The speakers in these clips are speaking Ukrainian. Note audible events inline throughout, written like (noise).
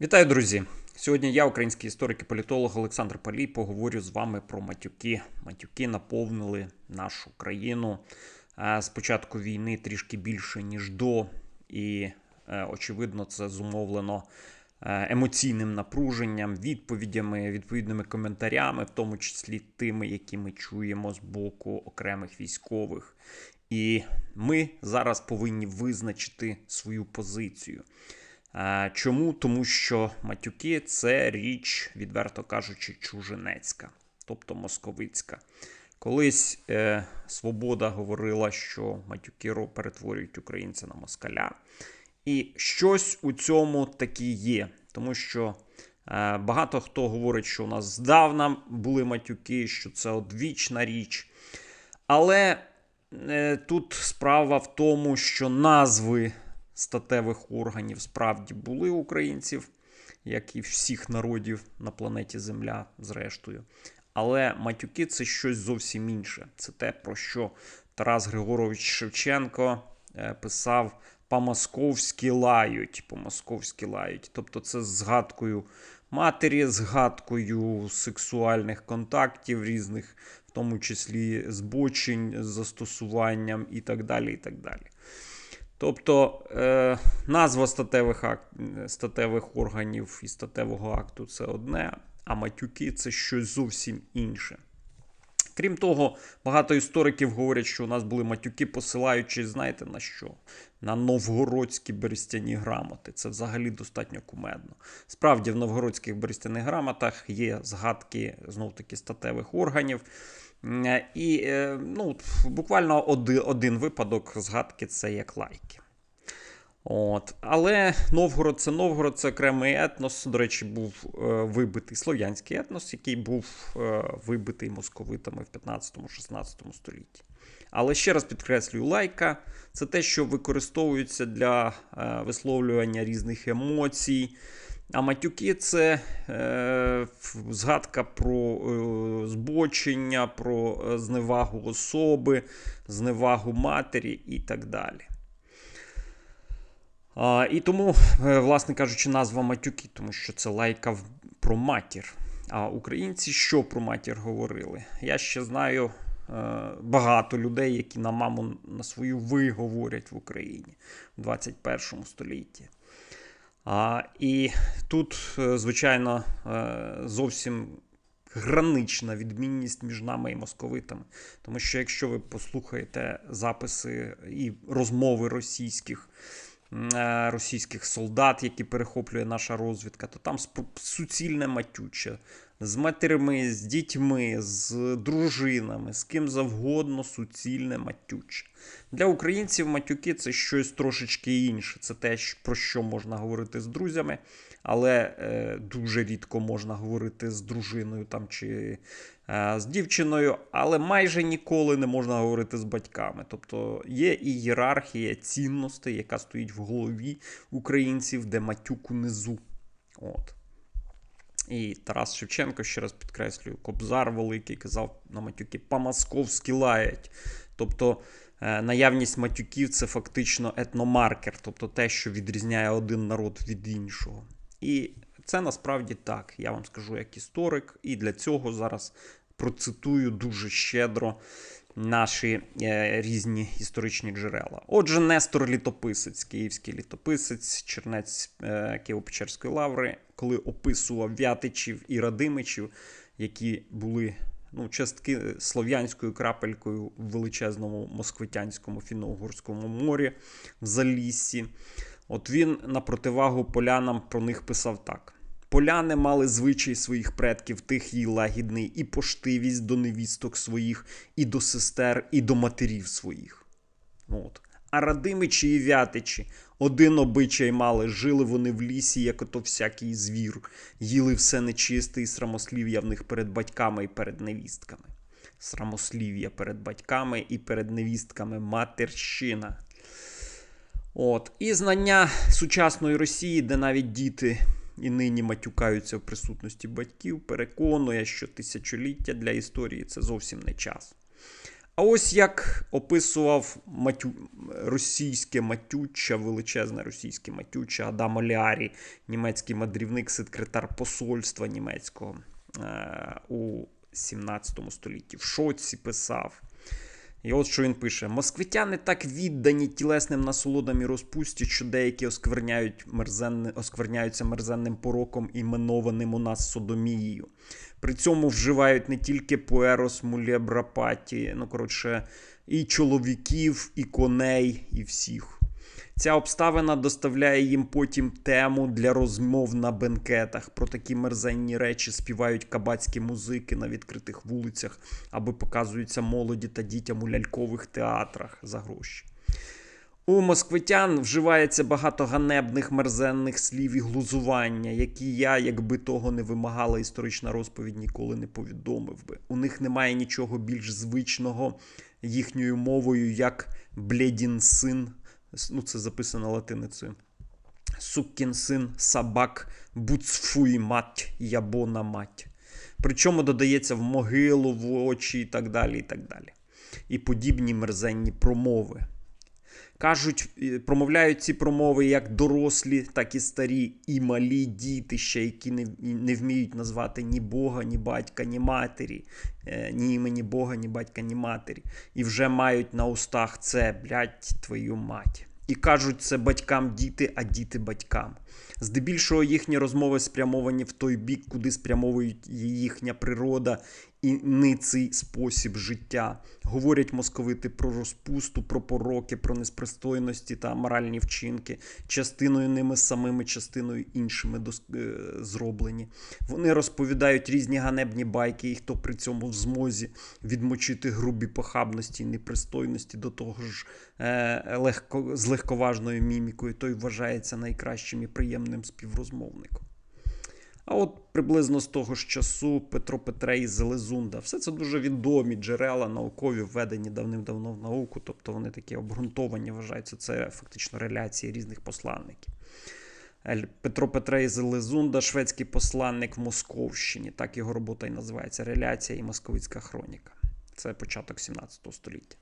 Вітаю, друзі! Сьогодні я, український історик і політолог Олександр Палій, поговорю з вами про матюки. Матюки наповнили нашу країну е, з початку війни трішки більше, ніж до, і, е, очевидно, це зумовлено е, емоційним напруженням, відповідями, відповідними коментарями, в тому числі тими, які ми чуємо з боку окремих військових. І ми зараз повинні визначити свою позицію. Чому? Тому що матюки це річ, відверто кажучи, чужинецька, тобто московицька. Колись е, Свобода говорила, що матюки перетворюють українця на москаля. І щось у цьому таки є. Тому що е, багато хто говорить, що у нас здавна були матюки, що це одвічна річ. Але е, тут справа в тому, що назви статевих органів справді були українців, як і всіх народів на планеті Земля, зрештою. Але матюки це щось зовсім інше. Це те, про що Тарас Григорович Шевченко е, писав по-московськи лають. По-московськи лають. Тобто, це з згадкою матері, згадкою сексуальних контактів різних, в тому числі збочень, з застосуванням і так далі. і так далі. Тобто е, назва статевих ак... статевих органів і статевого акту це одне, а матюки це щось зовсім інше. Крім того, багато істориків говорять, що у нас були матюки, посилаючи, знаєте, на що? На новгородські берестяні грамоти. Це взагалі достатньо кумедно. Справді, в новгородських берестяних грамотах є згадки знов таки статевих органів. І е, ну, буквально один випадок згадки це як лайки. От. Але Новгород це Новгород, це окремий етнос. До речі, був е, вибитий слов'янський етнос, який був е, вибитий московитами в 15-16 столітті. Але ще раз підкреслюю, лайка це те, що використовується для е, висловлювання різних емоцій. А матюки це е, згадка про е, збочення, про е, зневагу особи, зневагу матері і так далі. А, І тому, е, власне кажучи, назва матюки, тому що це лайка про матір. А українці що про матір говорили? Я ще знаю е, багато людей, які на маму на свою ви говорять в Україні в 21 столітті. І тут, е, звичайно, е, зовсім гранична відмінність між нами і московитами. Тому що якщо ви послухаєте записи і розмови російських е, російських солдат, які перехоплює наша розвідка, то там суцільне матюче. З матерями, з дітьми, з дружинами, з ким завгодно суцільне матюче. Для українців матюки це щось трошечки інше. Це те, про що можна говорити з друзями, але е, дуже рідко можна говорити з дружиною там чи е, з дівчиною, але майже ніколи не можна говорити з батьками. Тобто є ієрархія цінностей, яка стоїть в голові українців, де матюк унизу. От. І Тарас Шевченко, ще раз підкреслюю, Кобзар Великий казав на матюки по-московськи лаять. Тобто Е, наявність матюків це фактично етномаркер, тобто те, що відрізняє один народ від іншого. І це насправді так, я вам скажу як історик, і для цього зараз процитую дуже щедро наші е, різні історичні джерела. Отже, Нестор Літописець, київський літописець, чернець е, Києво-Печерської лаври, коли описував Вятичів і Радимичів, які були ну, частки слов'янською крапелькою в величезному москвитянському фінно-угорському морі в Заліссі. От він на противагу полянам про них писав так. Поляни мали звичай своїх предків тихий, лагідний, і поштивість до невісток своїх, і до сестер, і до матерів своїх. От. А радимичі і вятичі один обичай мали, жили вони в лісі, як ото всякий звір, їли все нечисте і срамослів'я в них перед батьками і перед невістками. Срамослів'я перед батьками і перед невістками матерщина. От. І знання сучасної Росії, де навіть діти і нині матюкаються в присутності батьків, переконує, що тисячоліття для історії це зовсім не час. А ось як описував матю... російське матюча, величезне російське матюча Адам Олярі, німецький мандрівник, секретар посольства німецького е- у 17 столітті. В шоці писав. І от що він пише: Москвитяни так віддані тілесним насолодам і розпусті, що деякі оскверняють мерзенне, оскверняються мерзенним пороком, іменованим у нас содомією. При цьому вживають не тільки поерос, мулєбрапаті, ну коротше, і чоловіків, і коней, і всіх. Ця обставина доставляє їм потім тему для розмов на бенкетах. Про такі мерзенні речі співають кабацькі музики на відкритих вулицях або показуються молоді та дітям у лялькових театрах за гроші. У москвитян вживається багато ганебних мерзенних слів і глузування, які я, якби того не вимагала історична розповідь, ніколи не повідомив би. У них немає нічого більш звичного їхньою мовою, як бледін син ну це записано латиницею. Суккін син, собак, буцфуй мать, ябона мать. Причому додається в могилу, в очі і так далі. І так далі. І подібні мерзенні промови. Кажуть, промовляють ці промови як дорослі, так і старі, і малі діти, ще, які не не вміють назвати ні Бога, ні батька, ні матері, е, ні імені Бога, ні батька, ні матері. І вже мають на устах це, блядь, твою мать. І кажуть це батькам діти, а діти батькам. Здебільшого їхні розмови спрямовані в той бік, куди спрямовують їхня природа і ниций спосіб життя. Говорять московити про розпусту, про пороки, про неспристойності та моральні вчинки, частиною ними самими, частиною іншими е, зроблені. Вони розповідають різні ганебні байки, і хто при цьому в змозі відмочити грубі похабності і непристойності до того ж е, легко, з легковажною мімікою, той вважається найкращим і приємним співрозмовником. А от приблизно з того ж часу Петро Петрей Зелезунда. Все це дуже відомі джерела, наукові, введені давним-давно в науку, тобто вони такі обґрунтовані, вважаються. Це фактично реляції різних посланників. Петро Петрей Зелезунда, шведський посланник в Московщині. Так його робота і називається Реляція і Московицька хроніка. Це початок 17 століття.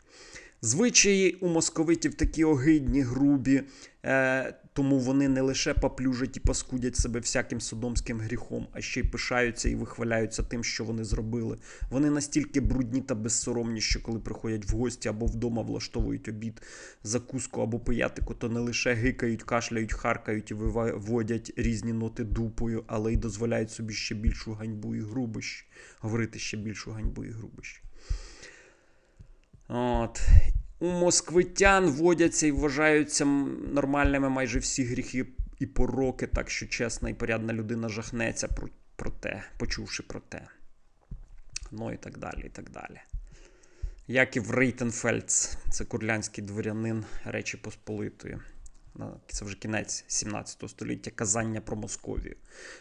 Звичаї у московитів такі огидні, грубі, е, тому вони не лише поплюжать і паскудять себе всяким содомським гріхом, а ще й пишаються і вихваляються тим, що вони зробили. Вони настільки брудні та безсоромні, що коли приходять в гості або вдома влаштовують обід, закуску або пиятику, то не лише гикають, кашляють, харкають і виводять різні ноти дупою, але й дозволяють собі ще більшу ганьбу і грубощі, говорити ще більшу ганьбу і грубощі. От. У москвитян водяться і вважаються нормальними майже всі гріхи і пороки, так що чесна і порядна людина жахнеться про, про те, почувши про те. Ну і так далі. і так далі. Яків Рейтенфельдс, це курлянський дворянин Речі Посполитої це вже кінець 17 століття, казання про Московію.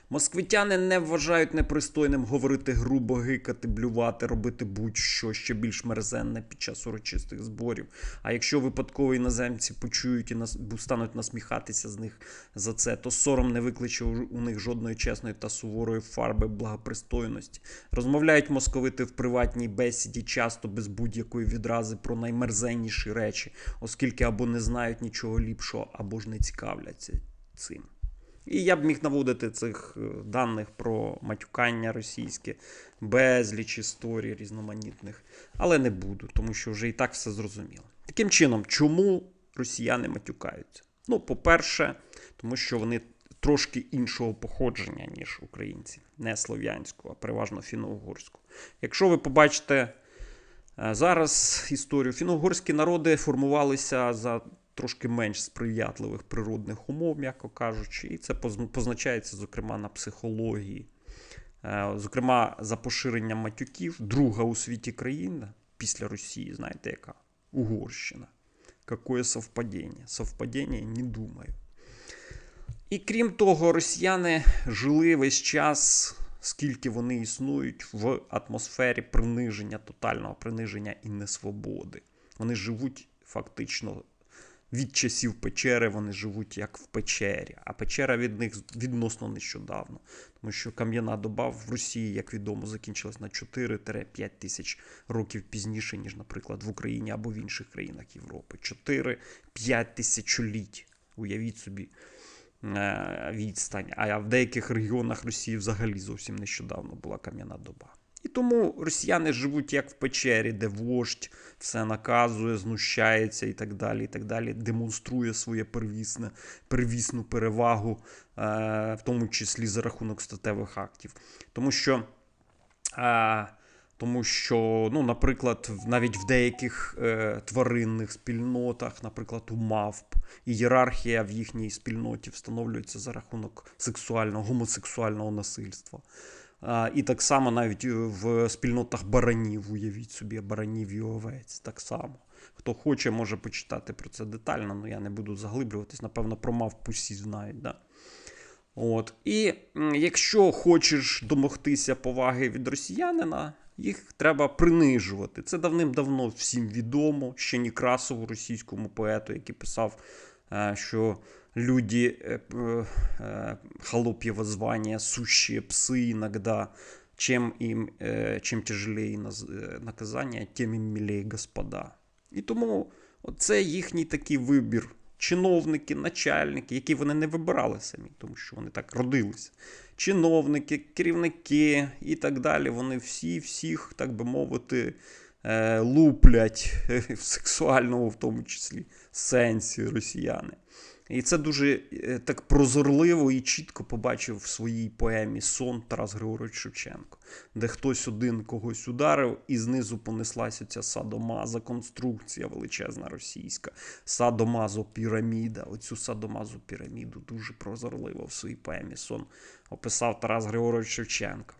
Москвитяни не вважають непристойним говорити грубо, гикати, блювати, робити будь-що ще більш мерзенне під час урочистих зборів. А якщо випадково іноземці почують і нас стануть насміхатися з них за це, то сором не викличе у них жодної чесної та суворої фарби благопристойності. Розмовляють московити в приватній бесіді, часто без будь-якої відрази про наймерзенніші речі, оскільки або не знають нічого ліпшого або ж не цікавляться цим. І я б міг наводити цих е, даних про матюкання російське, безліч історій різноманітних, але не буду, тому що вже і так все зрозуміло. Таким чином, чому росіяни матюкаються? Ну, по-перше, тому що вони трошки іншого походження, ніж українці, не слов'янського, а переважно фіно-угорського. Якщо ви побачите е, зараз історію, фіно-угорські народи формувалися за трошки менш сприятливих природних умов, м'яко кажучи, і це позначається, зокрема, на психології. Е, зокрема, за поширенням матюків, друга у світі країна після Росії, знаєте, яка? Угорщина. Какое совпадіння? Совпадіння, не думаю. І крім того, росіяни жили весь час, скільки вони існують, в атмосфері приниження, тотального приниження і несвободи. Вони живуть фактично від часів печери вони живуть як в печері, а печера від них відносно нещодавно. Тому що кам'яна доба в Росії, як відомо, закінчилась на 4-5 тисяч років пізніше, ніж, наприклад, в Україні або в інших країнах Європи. 4-5 тисячоліть. Уявіть собі е, відстань. А в деяких регіонах Росії взагалі зовсім нещодавно була кам'яна доба. І тому росіяни живуть як в печері, де вождь все наказує, знущається і так далі. і так далі, Демонструє своє первісне, первісну перевагу, е, в тому числі за рахунок статевих актів. Тому що. Е, тому що, ну, наприклад, навіть в деяких е, тваринних спільнотах, наприклад, у мавп, ієрархія в їхній спільноті встановлюється за рахунок сексуального, гомосексуального насильства. І так само навіть в спільнотах баранів, уявіть собі, баранів і овець. Так само. Хто хоче, може почитати про це детально, але я не буду заглиблюватись, напевно, про мавпу всі знають. Да? От. І якщо хочеш домогтися поваги від росіянина, їх треба принижувати. Це давним-давно всім відомо. Ще Некрасову, російському поету, який писав, е, що люди е, е, холопьего звания, сущие пси иногда, чем им, чим тяжелее наказання, тим їм милее господа. І тому це їхній такий вибір. Чиновники, начальники, які вони не вибирали самі, тому що вони так родилися чиновники, керівники і так далі. Вони всі, всіх, так би мовити, е, луплять (laughs) в сексуальному, в тому числі, сенсі росіяни. І це дуже е, так прозорливо і чітко побачив в своїй поемі Сон Тарас Григорович Шевченко, де хтось один когось ударив, і знизу понеслася ця садомаза, конструкція величезна російська, садомазо піраміда. Оцю садомазу піраміду дуже прозорливо в своїй поемі Сон описав Тарас Григорович Шевченко.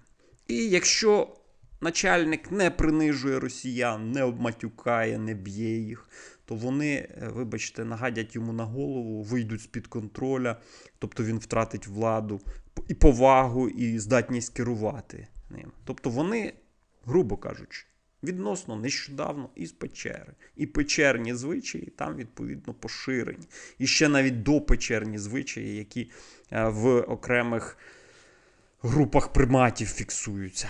І якщо начальник не принижує росіян, не обматюкає, не б'є їх то вони, е, вибачте, нагадять йому на голову, вийдуть з-під контроля, тобто він втратить владу і повагу, і здатність керувати ним. Тобто вони, грубо кажучи, відносно нещодавно із печери. І печерні звичаї там, відповідно, поширені. І ще навіть до печерні звичаї, які е, в окремих групах приматів фіксуються.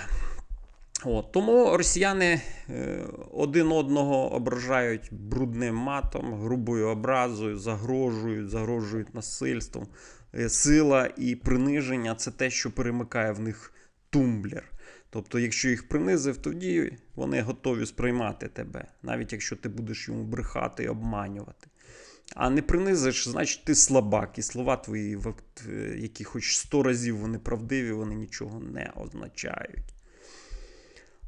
От, Тому росіяни е, один одного ображають брудним матом, грубою образою, загрожують, загрожують насильством. Е, сила і приниження це те, що перемикає в них тумблер. Тобто, якщо їх принизив, тоді вони готові сприймати тебе, навіть якщо ти будеш йому брехати і обманювати. А не принизиш, значить ти слабак, і слова твої, е, які хоч сто разів вони правдиві, вони нічого не означають.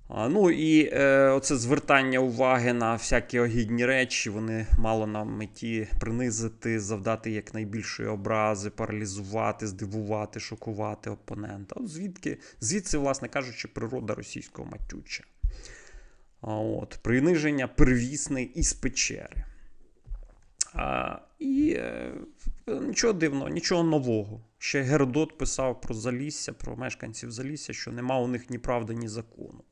Ну і е, оце звертання уваги на всякі огідні речі, вони мало на меті принизити, завдати якнайбільшої образи, паралізувати, здивувати, шокувати опонента. От звідки, звідси, власне кажучи, природа російського матюча. От, Приниження первісне із печери. А, І е, нічого дивного, нічого нового. Ще Геродот писав про Залісся, про мешканців Залісся, що нема у них ні правди, ні закону.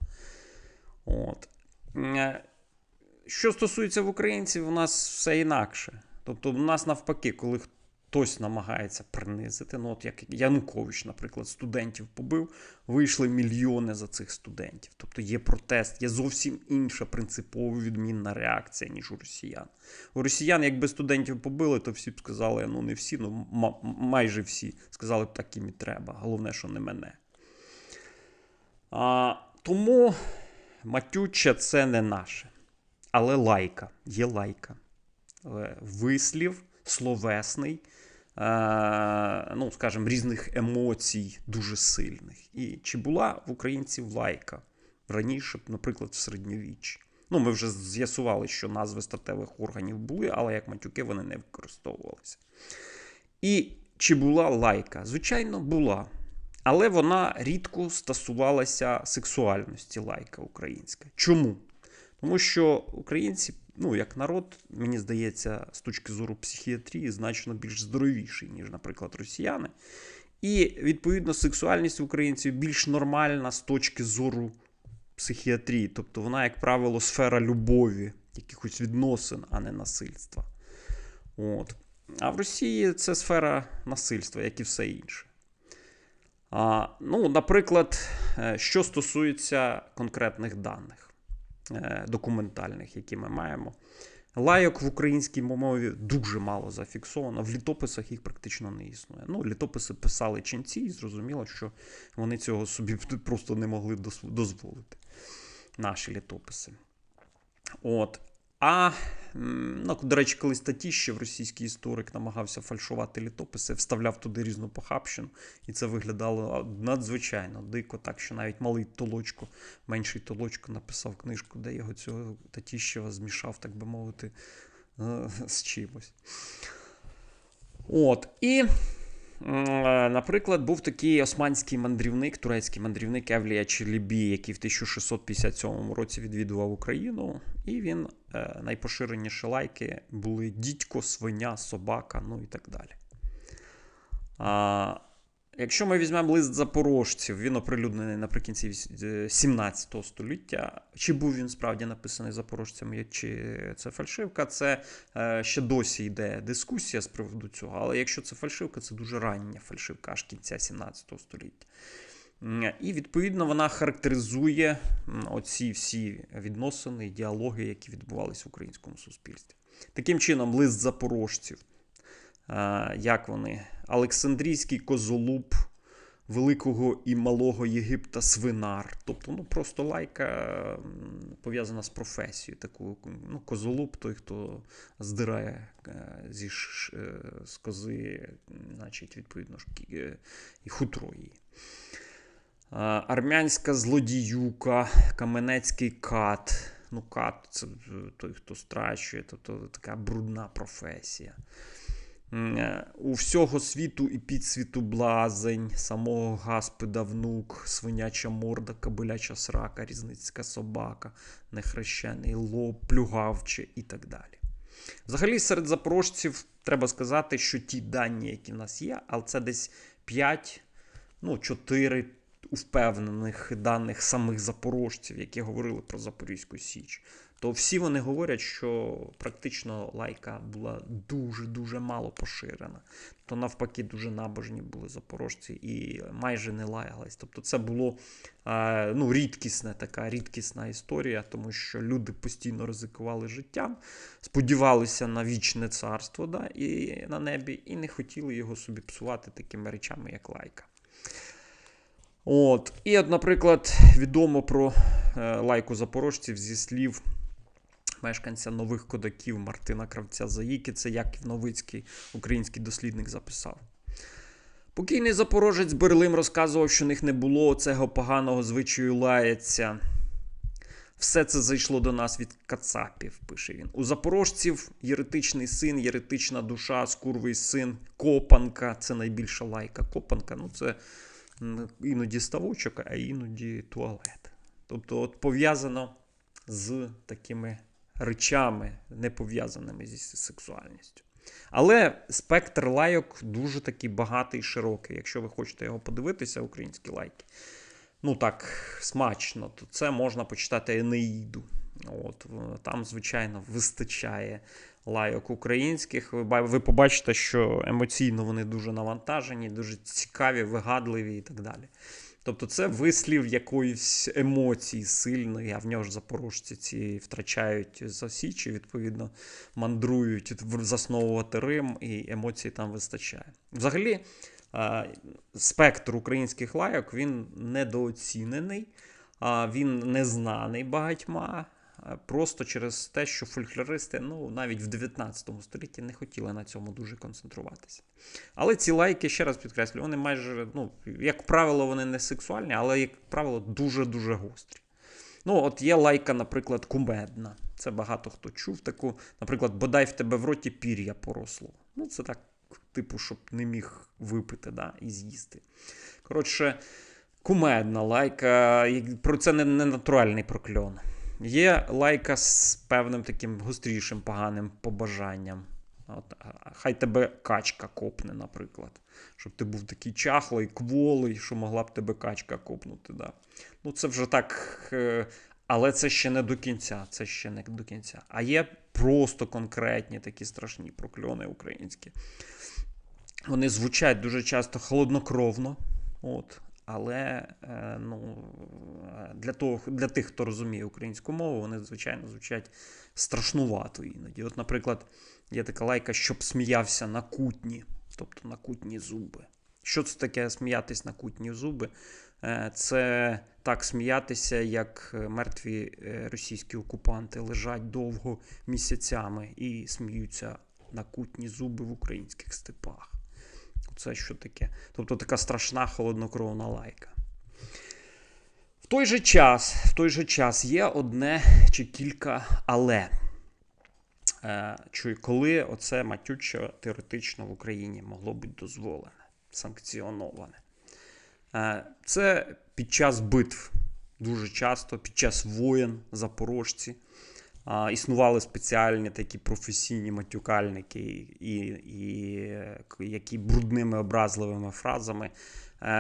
От. Е, що стосується в українців, у нас все інакше. Тобто, у нас навпаки, коли хтось намагається принизити, ну от як Янукович, наприклад, студентів побив, вийшли мільйони за цих студентів. Тобто є протест, є зовсім інша принципово відмінна реакція, ніж у росіян. У росіян, якби студентів побили, то всі б сказали, ну не всі, ну майже всі сказали б так їм і треба. Головне, що не мене. А, Тому. Матюча це не наше. Але лайка, є лайка. Е, вислів словесний, е, ну, скажімо, різних емоцій дуже сильних. І чи була в українців лайка раніше, наприклад, в середньовіччі? Ну, ми вже з'ясували, що назви статевих органів були, але як матюки вони не використовувалися. І чи була лайка? Звичайно, була. Але вона рідко стосувалася сексуальності лайка українська. Чому? Тому що українці, ну як народ, мені здається, з точки зору психіатрії, значно більш здоровіший, ніж, наприклад, росіяни. І, відповідно, сексуальність українців більш нормальна з точки зору психіатрії. Тобто вона, як правило, сфера любові, якихось відносин, а не насильства. От. А в Росії це сфера насильства, як і все інше. А, Ну, Наприклад, е, що стосується конкретних даних е, документальних, які ми маємо. Лайок в українській мові дуже мало зафіксовано, в літописах їх практично не існує. Ну, Літописи писали ченці, і зрозуміло, що вони цього собі (laughs) просто не могли дозволити. Наші літописи. От. А, ну, до речі, коли Татіщев, російський історик, намагався фальшувати літописи, вставляв туди різну похабщину, і це виглядало надзвичайно дико, так що навіть малий толочко, менший толочко написав книжку, де його цього Татіщева змішав, так би мовити, е, (laughs) з чимось. От. І наприклад, був такий османський мандрівник, турецький мандрівник Евлія Челібі, який в 1657 році відвідував Україну, і він е, найпоширеніші лайки були дідько, свиня, собака, ну і так далі. Якщо ми візьмемо лист запорожців, він оприлюднений наприкінці 17 століття. Чи був він справді написаний запорожцями, чи це фальшивка, це е, ще досі йде дискусія з приводу цього. Але якщо це фальшивка, це дуже рання фальшивка, аж кінця 17 століття. І, відповідно, вона характеризує оці всі відносини і діалоги, які відбувалися в українському суспільстві. Таким чином, лист запорожців як вони? Олександрійський козолуб Великого і Малого Єгипта свинар. Тобто ну, просто лайка пов'язана з професією. Таку, ну, Козолуб той, хто здирає е, зі е, з кози, значить, відповідно, е, і хутро її. Армянська злодіюка, Каменецький кат. Ну, кат це той, хто страчує, тобто така брудна професія. Е, у всього світу і підсвіту блазень, самого гаспида внук, свиняча морда, кабиляча срака, різницька собака, нехрещений лоб, плюгавче і так далі. Взагалі, серед запорожців треба сказати, що ті дані, які в нас є, але це десь 5, ну, 4 впевнених даних самих запорожців, які говорили про Запорізьку Січ то всі вони говорять, що практично лайка була дуже-дуже мало поширена. То навпаки, дуже набожні були запорожці і майже не лаялись. Тобто, це було ну, рідкісна така рідкісна історія, тому що люди постійно ризикували життям, сподівалися на вічне царство да, і на небі, і не хотіли його собі псувати такими речами, як лайка. От. І, от, наприклад, відомо про е, лайку запорожців зі слів мешканця нових кодаків Мартина Кравця Заїки, це Яків Новицький, український дослідник, записав. Покійний запорожець Берлим розказував, що них не було цього поганого звичаю лається. Все це зайшло до нас від Кацапів, пише він. У запорожців єретичний син, єретична душа, скурвий син, копанка це найбільша лайка. Копанка ну це іноді ставочок, а іноді туалет. Тобто, от пов'язано з такими речами, не пов'язаними зі сексуальністю. Але спектр лайок дуже такий багатий і широкий. Якщо ви хочете його подивитися, українські лайки, ну так, смачно, то це можна почитати Енеїду. От, Там, звичайно, вистачає лайок українських. Ви ви побачите, що емоційно вони дуже навантажені, дуже цікаві, вигадливі і так далі. Тобто це вислів якоїсь емоції сильної, а в нього ж запорожці ці втрачають за січі, відповідно, мандрують засновувати Рим, і емоцій там вистачає. Взагалі, спектр українських лайок він недооцінений, він незнаний багатьма. Просто через те, що фольклористи ну, навіть в 19 столітті не хотіли на цьому дуже концентруватися. Але ці лайки, ще раз підкреслю, вони майже, ну, як правило, вони не сексуальні, але, як правило, дуже-дуже гострі. Ну, от є лайка, наприклад, кумедна. Це багато хто чув таку, наприклад, бодай в тебе в роті пір'я поросло. Ну, це так, типу, щоб не міг випити да, і з'їсти. Коротше, кумедна лайка, про це не, не натуральний прокльон. Є лайка з певним таким гострішим поганим побажанням. От, Хай тебе качка копне, наприклад. Щоб ти був такий чахлий, кволий, що могла б тебе качка копнути. Да. Ну, це вже так. Е, але це ще не до кінця. Це ще не до кінця. А є просто конкретні такі страшні прокльони українські. Вони звучать дуже часто холоднокровно. От, але е, ну, для, того, для тих, хто розуміє українську мову, вони, звичайно, звучать страшнувато іноді. От, наприклад, є така лайка, щоб сміявся на кутні, тобто на кутні зуби. Що це таке сміятись на кутні зуби? Е, Це так сміятися, як е, мертві російські окупанти лежать довго місяцями і сміються на кутні зуби в українських степах. Це що таке? Тобто така страшна холоднокровна лайка. В той же час, в той же час є одне чи кілька але. Е, чи коли оце матюче теоретично в Україні могло бути дозволене, санкціоноване. Е, Це під час битв дуже часто, під час воєн запорожці. А, Існували спеціальні такі професійні матюкальники, і, і, е, які брудними образливими фразами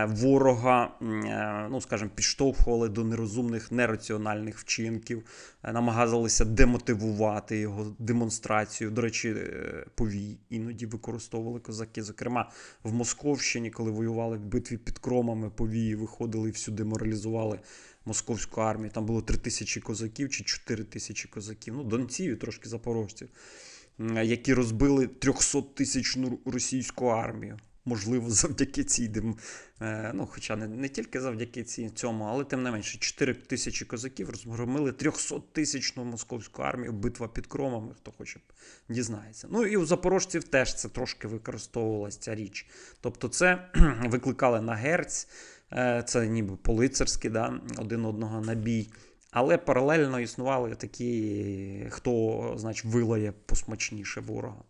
ворога, е, ну скажімо, підштовхували до нерозумних, нераціональних вчинків, е, намагалися демотивувати його демонстрацію. До речі, е, повій іноді використовували козаки. Зокрема, в Московщині, коли воювали в битві під кромами, повії виходили і всю деморалізували московську армію. Там було 3 тисячі козаків чи 4 тисячі козаків, ну, донців і трошки запорожців, які розбили 300 тисячну російську армію. Можливо, (laughs) завдяки цій дем... е, ну, хоча не, не тільки завдяки цій, цьому, але тим не менше, 4 тисячі козаків розгромили 300 тисячну московську армію, битва під кромами, хто хоче дізнається. Ну і у запорожців теж це трошки використовувалася ця річ. Тобто, це (clears throat) викликали на герць, е, це ніби по-лицарськи, да, один одного на бій. Але паралельно існували такі, хто, значить, вилає посмачніше ворога.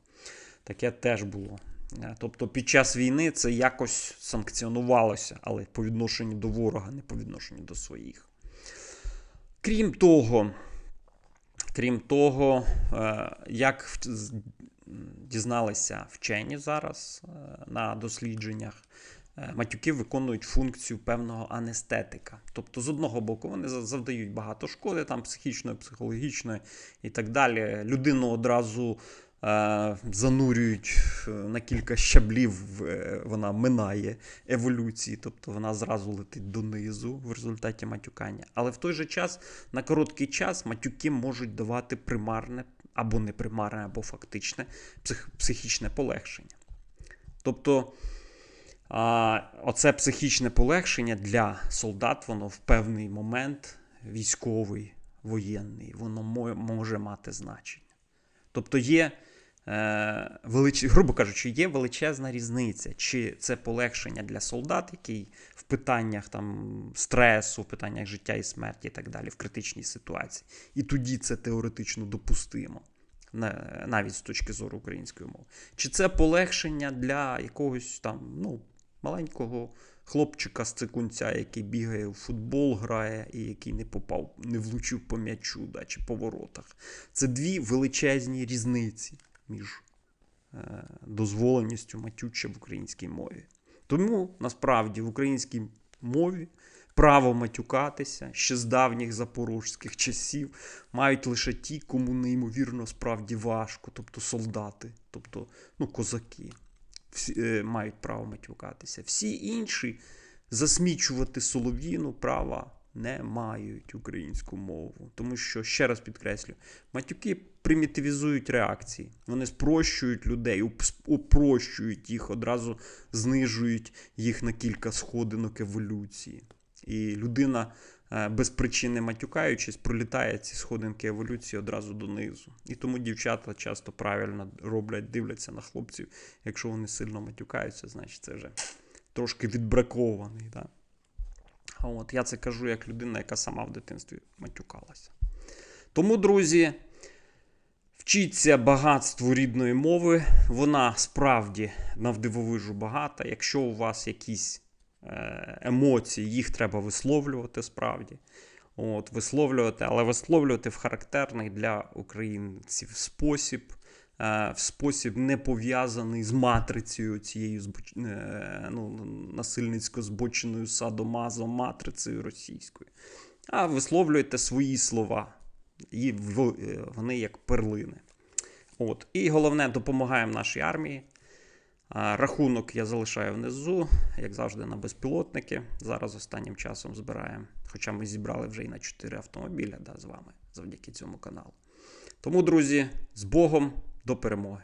Таке теж було. Е, Тобто під час війни це якось санкціонувалося, але по відношенню до ворога, не по відношенню до своїх. Крім того, крім того, е, як дізналися вчені зараз е, на дослідженнях, матюки виконують функцію певного анестетика. Тобто, з одного боку, вони завдають багато шкоди, там психічної, психологічної і так далі. Людину одразу занурюють е, на кілька щаблів, е, вона минає еволюції, тобто вона зразу летить донизу в результаті матюкання. Але в той же час, на короткий час, матюки можуть давати примарне або непримарне, або фактичне псих, психічне полегшення. Тобто. А, оце психічне полегшення для солдат, воно в певний момент військовий, воєнний, воно може мати значення. Тобто є, велич... грубо кажучи, є величезна різниця, чи це полегшення для солдат, який в питаннях там, стресу, в питаннях життя і смерті і так далі, в критичній ситуації. І тоді це теоретично допустимо. Навіть з точки зору української мови. Чи це полегшення для якогось там, ну, маленького хлопчика з цикунця, який бігає в футбол, грає і який не попав, не влучив по м'ячу да, чи по воротах. Це дві величезні різниці між е, дозволеністю матюча в українській мові. Тому насправді в українській мові право матюкатися ще з давніх запорожських часів мають лише ті, кому неймовірно справді важко, тобто солдати, тобто ну, козаки всі, е, мають право матюкатися. Всі інші засмічувати солов'їну права не мають українську мову. Тому що, ще раз підкреслю, матюки примітивізують реакції. Вони спрощують людей, уп- упрощують їх, одразу знижують їх на кілька сходинок еволюції. І людина е, без причини матюкаючись, пролітає ці сходинки еволюції одразу донизу. І тому дівчата часто правильно роблять, дивляться на хлопців. Якщо вони сильно матюкаються, значить це вже трошки відбракований. Да? От я це кажу як людина, яка сама в дитинстві матюкалася. Тому, друзі, вчіться багатству рідної мови. Вона справді навдивовижу багата. Якщо у вас якісь е, емоції, їх треба висловлювати справді. От, висловлювати, але висловлювати в характерний для українців спосіб, е, в спосіб не пов'язаний з матрицею цією е, ну, насильницько збоченою садомазом матрицею російською. А висловлюєте свої слова. І в- е, вони як перлини. От. І головне, допомагаємо нашій армії. Рахунок я залишаю внизу, як завжди, на безпілотники. Зараз останнім часом збираємо. Хоча ми зібрали вже і на 4 автомобіля да, з вами завдяки цьому каналу. Тому, друзі, з Богом до перемоги!